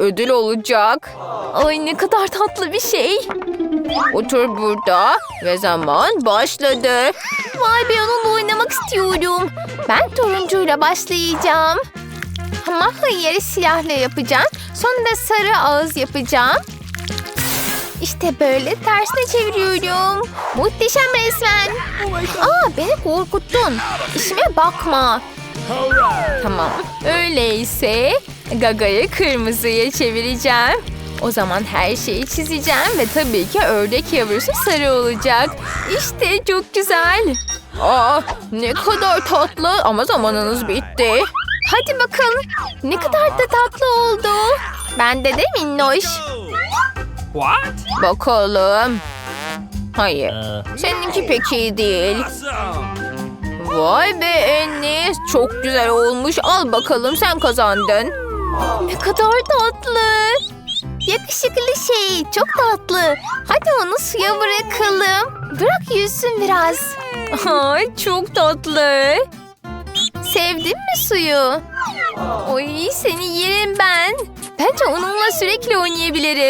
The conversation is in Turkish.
ödül olacak. Ay ne kadar tatlı bir şey. Otur burada ve zaman başladı. Vay be onunla oynamak istiyorum. Ben turuncuyla başlayacağım. Ama hayır siyahla yapacağım. Sonra da sarı ağız yapacağım. İşte böyle tersine çeviriyorum. Muhteşem resmen. Aa beni korkuttun. İşime bakma. Tamam. Öyleyse Gaga'yı kırmızıya çevireceğim. O zaman her şeyi çizeceğim ve tabii ki ördek yavrusu sarı olacak. İşte çok güzel. Aa, ne kadar tatlı ama zamanınız bitti. Hadi bakalım. Ne kadar da tatlı oldu. Bende de minnoş. What? Bakalım. Hayır, seninki pek iyi değil. Vay be Enis, çok güzel olmuş. Al bakalım sen kazandın. Ne kadar tatlı. Yakışıklı şey. Çok tatlı. Hadi onu suya bırakalım. Bırak yüzsün biraz. Ay çok tatlı. Sevdin mi suyu? Oy seni yerim ben. Bence onunla sürekli oynayabilirim.